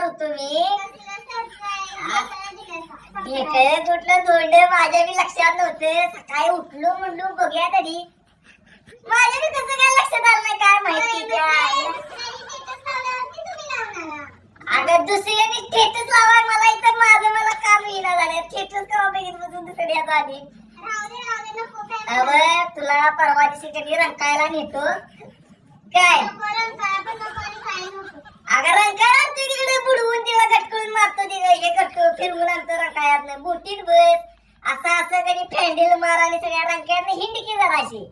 नव्हतो मी. ढेकळे कुठलं दोंडे माझ्या बी लक्षात नव्हते. सकाळी उठलो म्हणलो बघूया तरी. माझ्या बी कसं काय लक्षात आलं नाही काय माहिती काय अगं मी थेटच लावाय मला इथं. माझं मला काम येईना झालं थेटच केव्हा बघितलं बसून आधी? अव तुला परवा दिवशी कधी रंकायला नेतो? काय अगं रंकायला आणतो तिकडे बुडवून तिला गटकळून मारतो तिला हे करतो फिरवून आणतो रंकाळ्यात बोटीत बस. असं असं कधी फॅन्डल मार आणि सगळ्या रंकाळ्यात हिंड की जराशी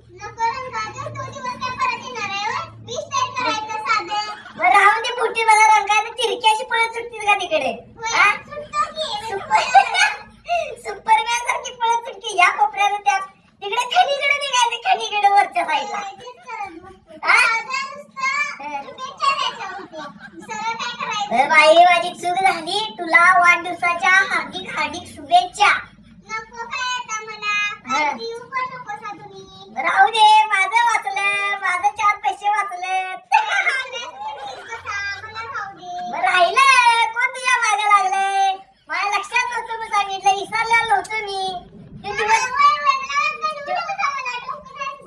राहून दे बोटी मला रंकाळ्यात तिरकी अशी पळत सुटतील का तिकडे? सुपरमॅन सारखी पळत सुटती. या कोपऱ्याला त्या तिकडे खणीकडे निघायचे खणीकडे वरच्या साईडला तर बाई माझी चूक झाली. तुला वाढदिवसाच्या हार्दिक हार्दिक शुभेच्छा. राहू दे माझं वाचलं माझं चार पैसे वाचले राहिलं कोण तुझ्या मागे लागले माझ्या लक्षात नव्हतं मी सांगितलं विसरलेलं नव्हतं मी.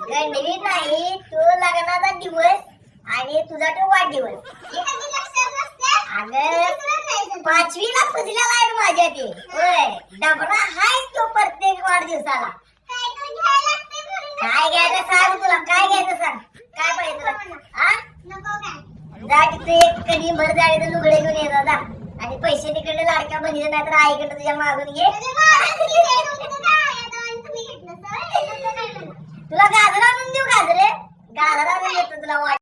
ते दिवस नाही. तो लग्नाचा दिवस आणि तुझा तो वाढदिवस. अगं पाचवीला पुजलेला आहे माझ्या ते. होय डबरा हाय तो प्रत्येक वाढदिवसाला. काय घ्यायचं सांग तुला काय घ्यायचं सांग. काय पाहिजे तुला? हा जा तू एक कधी भर जाळीचं लुगडे घेऊन ये जा आणि पैसे तिकडे लाडक्या बहिणीचे नाही तर आईकडे तुझ्या मागून घे तुला गाजर आणून देऊ गाजरे गाजर आणून देतो तुला वाट.